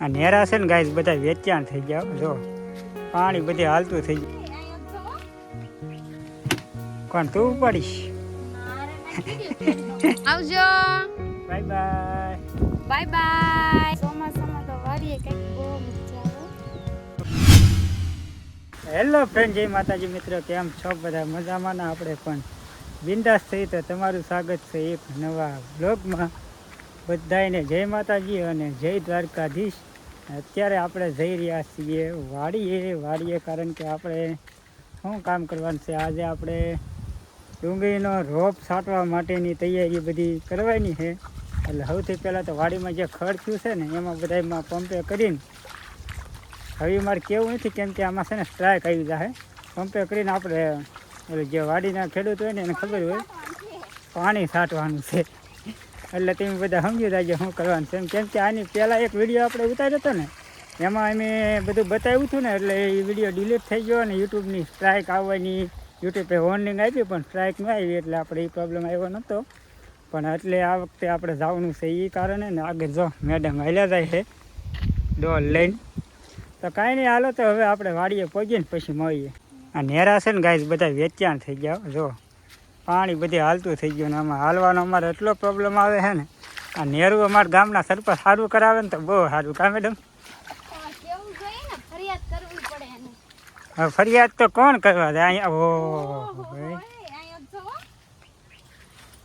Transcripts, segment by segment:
આ નેરા છે ને ગાય બધા વેચાણ થઈ ગયા જો. પાણી બધે હાલતું થઈ ગયું. કોણ તું પડીશ આવજો. બાય બાય બાય બાય ચોમાસામાં તો વારીએ કંઈક બહુ હેલો ફ્રેન્ડ જય માતાજી મિત્રો કેમ છો? બધા મજામાં ના આપણે પણ? બિંદાસ થઈ તો તમારું સ્વાગત છે એક નવા બ્લોગમાં બધાને જય માતાજી અને જય દ્વારકાધીશ. અત્યારે આપણે જઈ રહ્યા છીએ વાડીએ. વાડીએ કારણ કે આપણે શું કામ કરવાનું છે? આજે આપણે ડુંગળીનો રોપ છાંટવા માટેની તૈયારી બધી કરવાની છે. એટલે સૌથી પહેલાં તો વાડીમાં જે ખડ થયું છે ને, એમાં બધામાં પંપે કરીને, હવે મારે કેવું નથી કેમ કે આમાં છે ને સ્ટ્રાઇક આવી જાય પંપે કરીને આપણે જે વાડીના ખેડૂત હોય ને, એને ખબર હોય, પાણી છાંટવાનું છે. એટલે તમે બધા સમજી જાય શું કરવાનું છે. કેમ કે આની પહેલાં એક વીડિયો આપણે ઉતાર્યો હતો ને, એમાં અમે બધું બતાવ્યું હતું ને, એટલે એ વીડિયો ડિલીટ થઈ ગયો અને યુટ્યુબની સ્ટ્રાઇક આવવાની, યુટ્યુબે વોર્નિંગ આપી, પણ સ્ટ્રાઇક ન આવી એટલે આપણે એ પ્રોબ્લેમ આવ્યો નહોતો. પણ એટલે આ વખતે આપણે જવાનું છે એ કારણે ને આગળ જો મેડમ હાલ્યા જાય છે, ડોલ લઈને. તો કાંઈ નહીં, હાલો તો હવે આપણે વાડીએ પહોંચીએ ને પછી મળીએ. આ નેરા છે ને ગાય બધા વેચાણ થઈ ગયા જો. પાણી બધે હાલતું થઈ ગયું ને આમાં હાલવાનો અમારે એટલો પ્રોબ્લેમ આવે છે ને. આ નેરું અમારા ગામના સરપંચ સારું કરાવે ને તો બહુ સારું કા મેડમ ફરિયાદ તો કોણ કરવા દે? અહીંયા ઓ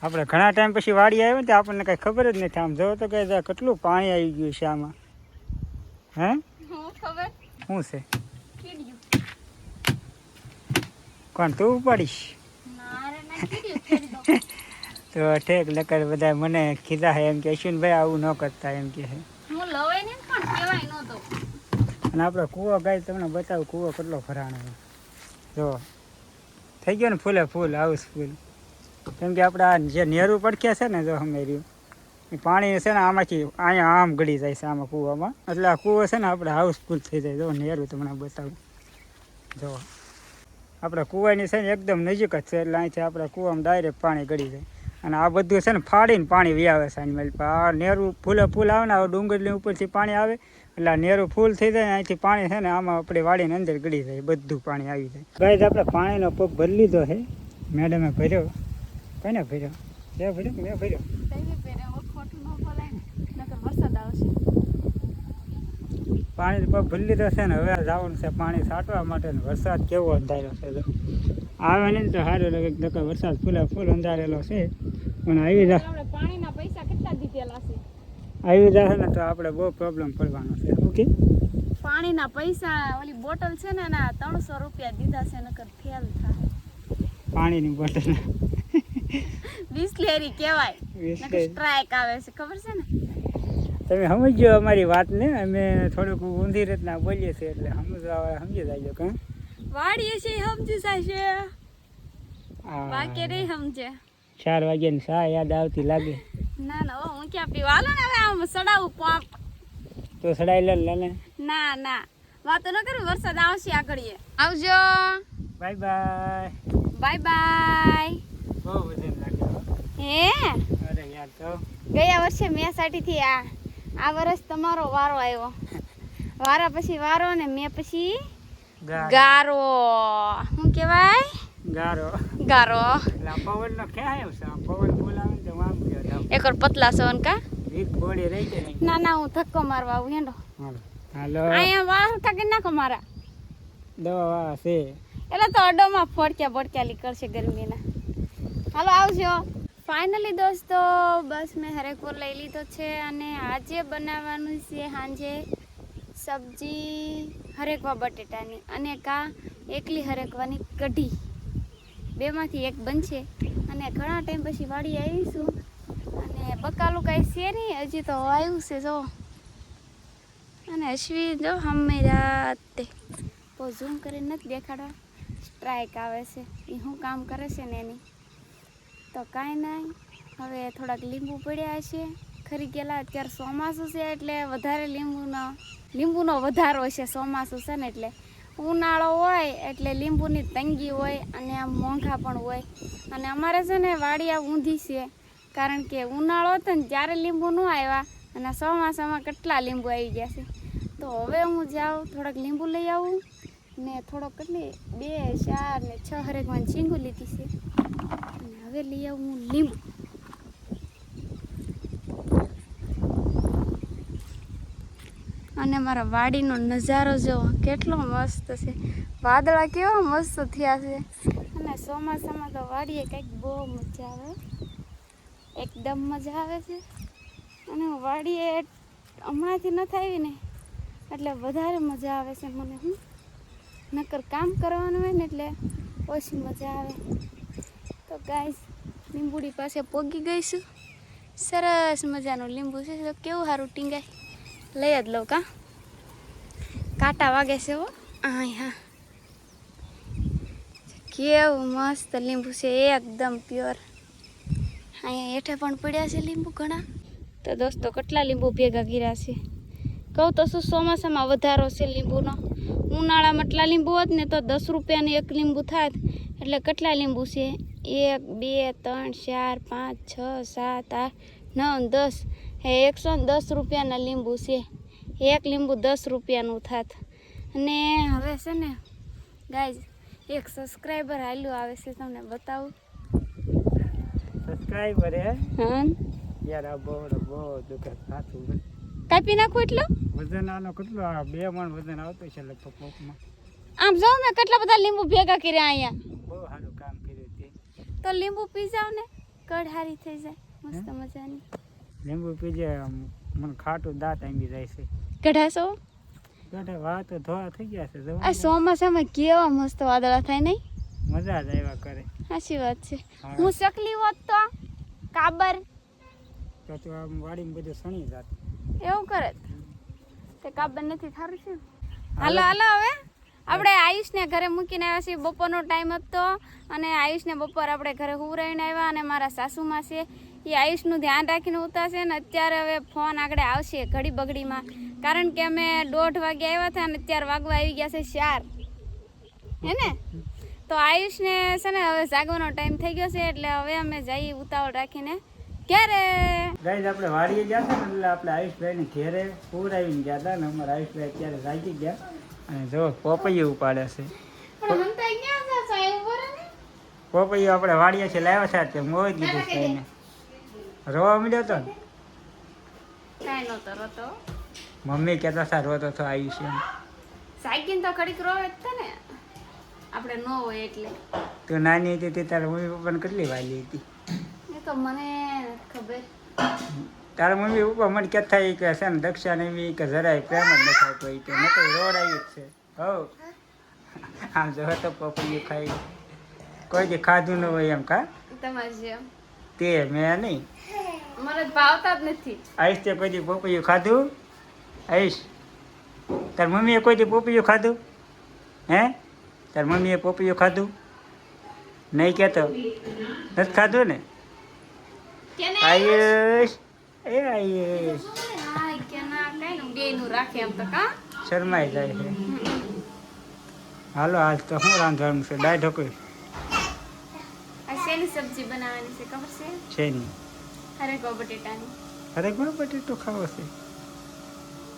આપણે ઘણા ટાઈમ પછી વાડી આવ્યો ને આપણને કાંઈ ખબર જ નથી. આમ જો તો કે કેટલું પાણી આવી ગયું છે આમાં. હે? શું છે? કોણ તું ઉપાડીશ મારે ના કીડ્યું ખેડી દો તો ઠેક લકર બધા મને કીધા હે એમ કે અશ્વિનભાઈ આવું ન કરતા એમ કે હું. અને આપણે કૂવો ગાય તમને બતાવું કૂવો કેટલો ફરાણો જો થઈ ગયો ને ફૂલે ફૂલ હાઉસફુલ કેમ કે આપણે આ જે નેરું પડખ્યા છે ને જો અમે રહ્યું પાણી છે ને આમાંથી અહીંયા આમ ગળી જાય છે આમાં કૂવામાં. એટલે આ કૂવો છે ને આપણે હાઉસફુલ થઈ જાય. જો નેરું તમને બતાવું. જો આપણે કૂવાની છે ને એકદમ નજીક જ છે, એટલે અહીંથી આપણે કૂવામાં ડાયરેક્ટ પાણી ગળી જાય. અને આ બધું છે ને ફાડીને પાણી વ્યાવે છે આની મેલ આ નેરું ફૂલે ફૂલ આવે ને, આ ડુંગરની ઉપરથી પાણી આવે, એટલે આ નેરું ફૂલ થઈ જાય અહીંથી પાણી છે ને, આમાં આપણે વાડીને અંદર ગળી જાય, બધું પાણી આવી જાય. ગાય આપણે પાણીનો પગ ભરી લીધો છે. મેડમે ભર્યો. કોને ભર્યો? મેં ભર્યો? મેં ભર્યો તઈ પહેરે હવે ખોટું ન બોલાય ને નકર વરસાદ આવશે પાણી પગ ભૂલી લીધો છે ને હવે જવાનું છે પાણી છાંટવા માટે ને વરસાદ કેવો અંધારેલો છે જો આવે ને તો સારું લાગે નકર વરસાદ ફૂલે ફૂલ અંધારેલો છે. પણ આવી આપણે પાણીના પૈસા કેટલા દીધેલા છે? આવી જશે ને તો આપણે બહુ પ્રોબ્લેમ પડવાનો છે. ઓકે પાણીના પૈસા ઓલી બોટલ છે ને એના ત્રણસો રૂપિયા દીધા છે નકર ફેલ થાય. પાણીની બોટલ. બિસ્લેરી કહેવાય. સ્ટ્રાઇક આવે છે ખબર છે ને? તમે સમજો અમારી વાતને અમે થોડુંક ઊંધી રીતના બોલીએ છીએ એટલે સમજવા સમજી જાય કે વાડીએ છીએ સમજી જાય બાકી નહીં સમજે. ચાર વાગ્યાની શા યાદ આવતી લાગે. ના ના ઓ હું ક્યાં પીવા? હાલો ને હવે આમ સડાવું પંપ તો સડાઈ લે લે ને ના ના. વાતો ન કરું વરસાદ આવશે આગળીએ. આવજો. Bye bye. Bye bye. બહુ વજન લાગે હે. અરે યાર તો. ગયા વર્ષે મેં સાટીથી આ આ વર્ષ તમારો વારો આવ્યો. વારા પછી વારો ને મેં પછી ગારો. શું કહેવાય? ગારો. ગારો. પવન નો ક્યાં પવન બોલાવે તો વામ એક પતલા સવન કા? ને. ના હું ધક્કો મારવા આવું હેંડો. હાલો. હાલો. અહીંયા વાળ કાકી નાખો મારા. દવા વાળા છે. એટલે તો અડોમાં ફોડક્યા બોડક્યા નીકળશે ગરમીના. હાલો આવજો. ફાઇનલી દોસ્તો, બસ મેં હરેકપુર લઈ લીધો છે અને આજે બનાવવાનું છે સાંજે સબ્જી હરેકવા બટેટાની અને કા એકલી હરેકવાની કઢી. બેમાંથી એક બનશે અને ઘણા ટાઈમ પછી વાડી આવીશું. અને બકાલું કાંઈ છે નહીં, હજી તો આવ્યું છે, જો. અને અશ્વી જો, હમે રાતે. બહુ ઝૂમ કરીને નથી દેખાડવા. સ્ટ્રાઇક આવે છે. એ શું કામ કરે છે ને એની. તો કાંઈ નહીં હવે થોડાક લીંબુ પડ્યા છે. ખરી ગયેલા અત્યારે ચોમાસું છે એટલે વધારે લીંબુનો લીંબુનો વધારો છે ચોમાસું છે ને એટલે ઉનાળો હોય એટલે લીંબુની તંગી હોય અને આમ મોંઘા પણ હોય. અને અમારે છે ને વાડી આ ઊંધી છે. કારણ કે ઉનાળો હતો ને જ્યારે લીંબુ ન આવ્યા અને ચોમાસામાં કેટલા લીંબુ આવી ગયા છે. તો હવે હું જાઉં, થોડાક લીંબુ લઈ આવું. ને થોડોક કેટલી બે, ચાર ને છ હરેકમાં ચીંગું લીધી છે. હવે લઈ આવું હું લીંબુ અને મારા વાડીનો નજારો જોવો કેટલો મસ્ત છે. વાદળા કેવા મસ્ત થયા છે. અને ચોમાસામાં તો વાડીએ કંઈક બહુ મજા આવે. એકદમ મજા આવે છે. અને વાડીએ હમણાંથી નથી આવી ને, એટલે વધારે મજા આવે છે મને હું નકર કામ કરવાનું હોય ને એટલે ઓછી મજા આવે. તો ગાઈસ લીંબુડી પાસે પોગી ગઈશું સરસ મજાનું લીંબુ છે. તો કેવું સારું ટીંગાય? લઈ જ લઉં કા? કાંટા વાગે છે હો. હા હા. કેવું મસ્ત લીંબુ છે. એકદમ પ્યોર અહીંયા હેઠે પણ પડ્યા છે લીંબુ ઘણા. તો દોસ્તો કેટલા લીંબુ ભેગા ગીર્યા છે? કહું તો શું ચોમાસામાં વધારો છે લીંબુનો? ઉનાળામાં એટલા લીંબુ હોત ને તો દસ રૂપિયાની એક લીંબુ થાત. એટલે કેટલા લીંબુ છે? એક બે ત્રણ ચાર પાંચ છ સાત આઠ નવ દસ. એ એકસો દસ રૂપિયાના લીંબુ છે. એક લીંબુ દસ રૂપિયાનું થાત. અને હવે છે ને ગાઈઝ એક સબસ્ક્રાઈબર હાલ્યું આવે છે તમને બતાવું. સબસ્ક્રાઈબર હે? હં યાર આ બહુ બહુ દુખે સાચું કાપી નાખું એટલો? વજન આનો કેટલો? આ બે મણ વજન આવતું છે લગભગ પોકમાં આમ જો મેં કેટલા બધા લીંબુ ભેગા કર્યા અહીંયા. બહુ સારું. તો લીંબુ પી જાવ ને કઢારી થઈ જાય. મસ્ત મજાની. લીંબુ પીજે મને ખાટું દાંત આંબી જાય છે. કઢાશો? કઢા વાત તો ધોવા થઈ ગયા છે આ ચોમાસામાં કેવા મસ્ત વાદળા થાય નહીં? મજા જ આવ્યા કરે. સાચી વાત છે. હું. શકલી હોત તો કાબર. તો તું આમ વાડીમાં બધું સણી જાત. એવું કરે. તે કાબર નથી થારું છે? હાલો હાલો હવે. આપણે આયુષને ઘરે મૂકીને આવ્યા છીએ, બપોરનો ટાઈમ હતો અને આયુષને બપોર આપણે ઘરે હુવરાઈને આવ્યા અને મારા સાસુમાં છે. એ આયુષનું ધ્યાન રાખીને ઉતારશે અને અત્યારે હવે ફોન આગળ આવશે ઘડી બગડીમાં કારણ કે અમે દોઢ વાગે આવ્યા હતા અને અત્યારે વાગવા આવી ગયા છે ચાર. હે ને? તો આયુષને છે ને હવે જાગવાનો ટાઈમ થઈ ગયો છે એટલે હવે અમે જઈએ ઉતાવળ રાખીને ક્યારે ગાઈઝ, આપણે વાડીએ ગયા હતા ને એટલે આપણે આયુષભાઈને ઘેરે પૂરાવીને ગયા હતા ને અમારા આયુષભાઈ અત્યારે જાગી ગયા. અને જો પોપૈયું ઉપાડે છે. પણ આપણે તો છે પોપૈયું લાવ્યા છે તે મોઈ દીધું છે એને. રોવા મળ્યો તો ને? મમ્મી કહેતા સા રોતો તો આવી છે સાઈકિન તો ઘડીક રોવે જ ને. આપણે ન હોય એટલે. તું નાની હતી તે તારા મમ્મી પપ્પાને કેટલી વાલી હતી? એ તો મને ખબર. તારા મમ્મી પપ્પા મને કહેતા એ કે છે ને દક્ષા ને એવી કે જરાય પ્રેમ જ નથી આવતો એ કે નતો રોડાયું જ છે. હો આમ જો તો પપૈયું ખાઈ કોઈ દી ખાધું ન હોય એમ કા? તે મેં નહીં. મને ભાવતા જ નથી. આઈશ તે કોઈ દી પપૈયું ખાધું? આઈશ. તાર મમ્મીએ કોઈ દી પપૈયું ખાધું? હે? તાર મમ્મીએ પપૈયું ખાધું? નહીં કહેતો નથી ખાધું ને? આયુષ એ આયુષ કઈ નું રાખે એમ તો કા? શરમાઈ જાય છે. હાલો આજ તો શું રાંધવાનું છે? દાળ ઢોકળી. આ શેની સબ્જી બનાવવાની છે ખબર છે? શેની? હરેકો બટેટાની. ઘણો બટેટો ખાવો છે.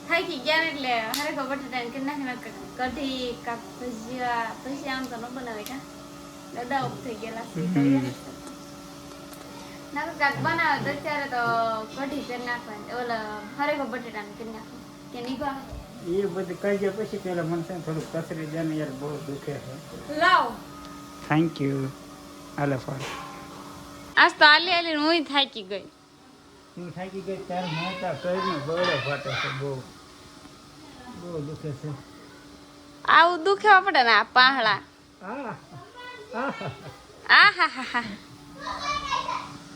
થાકી ગયા ને એટલે? હરેકો બટેટાની કે નાખી કઢી કા ભજીયા ભજીયા આમ તો ન બનાવે કા? દાદા ઓફ થઈ ગયેલા છે. ના તો કાંઈક બનાવે તો અત્યારે તો કઢી કરી નાખવાની. ઓલા હરેકો બટેટાની કરી નાખવાની. કે નિભા? એ બધું કહી ગયા પછી પેલા મને થોડું કસરી જાય ને યાર બહુ દુખે છે. લાવ. થેન્ક યુ હાલો ફોન આજ તો આલી આલી હું થાકી ગઈ. હું થાકી ગઈ ત્યારે મોટા કરીને બળો ફાટે છે બહુ. બહુ દુખે છે. આવું દુખે પડે ને આ પાહડા. આ હા હા હા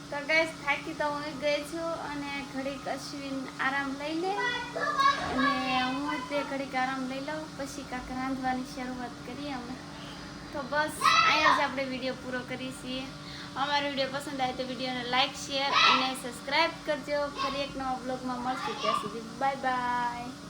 તો ગાઈસ થાકી તો હું ગઈ છું અને ઘડીક અશ્વિન આરામ લઈ લે. ઘડીક આરામ લઈ લઉં, પછી કાંક રાંધવાની શરૂઆત કરીએ અમે. તો બસ, અહીંયા જ આપણે વીડિયો પૂરો કરીએ છીએ. અમારો વીડિયો પસંદ આવે તો વિડીયોને લાઇક શેર અને સબસ્ક્રાઈબ કરજો. ફરી એક નવા બ્લોગમાં મળશું. ત્યાં સુધી બાય બાય.